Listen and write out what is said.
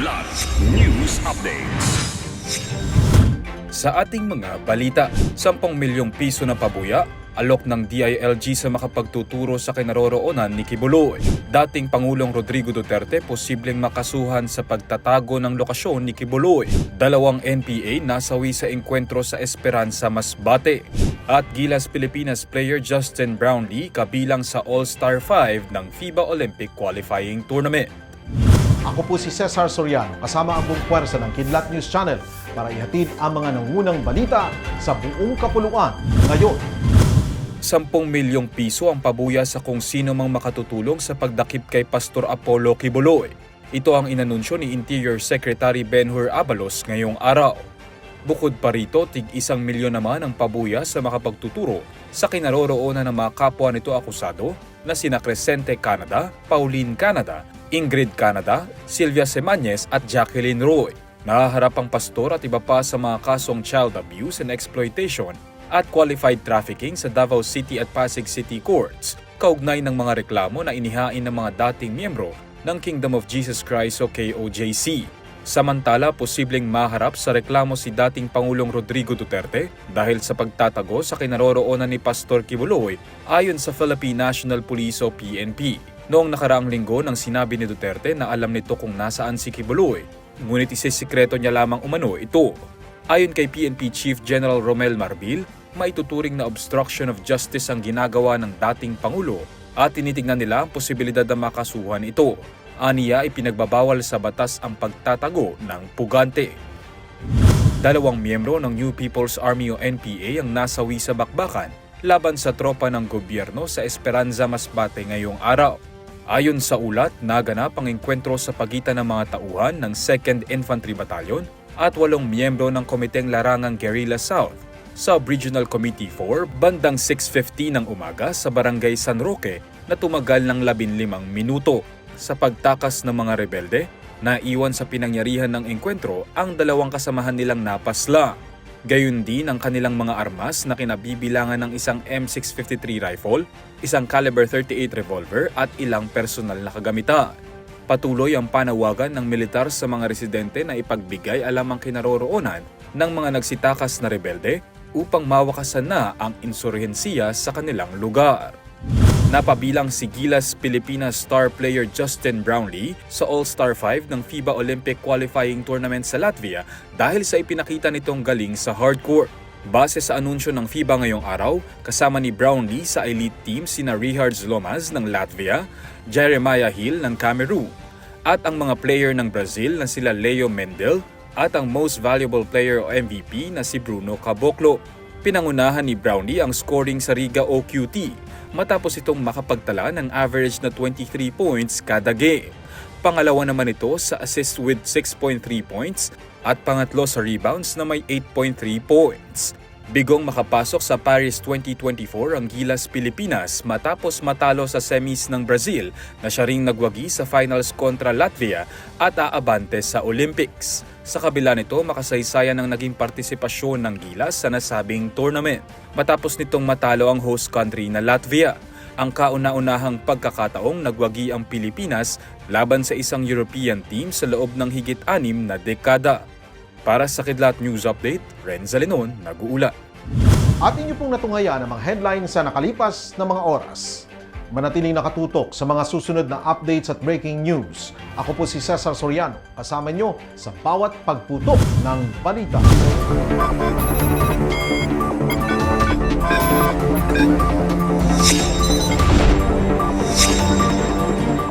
Kidlat News Updates. Sa ating mga balita, 10 milyong piso na pabuya, alok ng DILG sa makapagtuturo sa kinaroroonan ni Kibuloy. Dating Pangulong Rodrigo Duterte posibleng makasuhan sa pagtatago ng lokasyon ni Kibuloy. Dalawang NPA nasawi sa engkwentro sa Esperanza Masbate. At Gilas Pilipinas player Justin Brownlee kabilang sa All-Star 5 ng FIBA Olympic Qualifying Tournament. Ako po si Cesar Soriano, kasama ang buong puwersa ng Kidlat News Channel para ihatid ang mga nangunang balita sa buong kapuluan. Ngayon, 10 milyong piso ang pabuya sa kung sino mang makatutulong sa pagdakip kay Pastor Apollo Kibuloy. Ito ang inanunsyo ni Interior Secretary Benhur Abalos ngayong araw. Bukod pa rito, tig isang milyon naman ang pabuya sa makapagtuturo sa kinaroroonan ng mga kapwa nito akusado na sina Crescente Canada, Pauline Canada, Ingrid Canada, Sylvia Semañez at Jacqueline Roy. Nahaharap ang pastor at iba pa sa mga kasong child abuse and exploitation at qualified trafficking sa Davao City at Pasig City Courts, kaugnay ng mga reklamo na inihain ng mga dating miyembro ng Kingdom of Jesus Christ o KOJC. Samantala, posibleng maharap sa reklamo si dating Pangulong Rodrigo Duterte dahil sa pagtatago sa kinaroroonan ni Pastor Kibuloy ayon sa Philippine National Police o PNP. Noong nakaraang linggo nang sinabi ni Duterte na alam nito kung nasaan si Kibuloy, ngunit isisikreto niya lamang umano ito. Ayon kay PNP Chief General Romel Marbil, maituturing na obstruction of justice ang ginagawa ng dating Pangulo at tinitingnan nila ang posibilidad na makasuhan ito. Aniya ipinagbabawal sa batas ang pagtatago ng pugante. Dalawang miyembro ng New People's Army o NPA ang nasawi sa bakbakan laban sa tropa ng gobyerno sa Esperanza Masbate ngayong araw. Ayon sa ulat, naganap ang engkwentro sa pagitan ng mga tauhan ng 2nd Infantry Battalion at walong miyembro ng Komiteng Larangang Guerrilla South sa Regional Committee 4 bandang 6.50 ng umaga sa Barangay San Roque na tumagal ng 15 minuto. Sa pagtakas ng mga rebelde, naiwan sa pinangyarihan ng engkwentro ang dalawang kasamahan nilang napasla. Gayun din ang kanilang mga armas na kinabibilangan ng isang M653 rifle, isang caliber 38 revolver at ilang personal na kagamitan. Patuloy ang panawagan ng militar sa mga residente na ipagbigay alam ang kinaroroonan ng mga nagsitakas na rebelde upang mawakasan na ang insurhensiya sa kanilang lugar. Napabilang si Gilas Pilipinas star player Justin Brownlee sa All-Star 5 ng FIBA Olympic Qualifying Tournament sa Latvia dahil sa ipinakita nitong galing sa hardcourt. Base sa anunsyo ng FIBA ngayong araw, kasama ni Brownlee sa elite team sina Richard Zlomas ng Latvia, Jeremiah Hill ng Cameroon, at ang mga player ng Brazil na sila Leo Mendel at ang most valuable player o MVP na si Bruno Caboclo. Pinangunahan ni Brownlee ang scoring sa Riga OQT matapos itong makapagtala ng average na 23 points kada game. Pangalawa naman ito sa assist with 6.3 points at pangatlo sa rebounds na may 8.3 points. Bigong makapasok sa Paris 2024 ang Gilas Pilipinas matapos matalo sa semis ng Brazil na siya ring nagwagi sa finals kontra Latvia at aabante sa Olympics. Sa kabila nito, makasaysayan ang naging partisipasyon ng Gilas sa nasabing tournament matapos nitong matalo ang host country na Latvia. Ang kauna-unahang pagkakataong nagwagi ang Pilipinas laban sa isang European team sa loob ng higit anim na dekada. Para sa Kidlat News Update, Renza Lenon, nag-uula. at inyo pong natungayan ang mga headlines sa nakalipas na mga oras. Manatiling nakatutok sa mga susunod na updates at breaking news. Ako po si Cesar Soriano, kasama nyo sa bawat pagputok ng balita.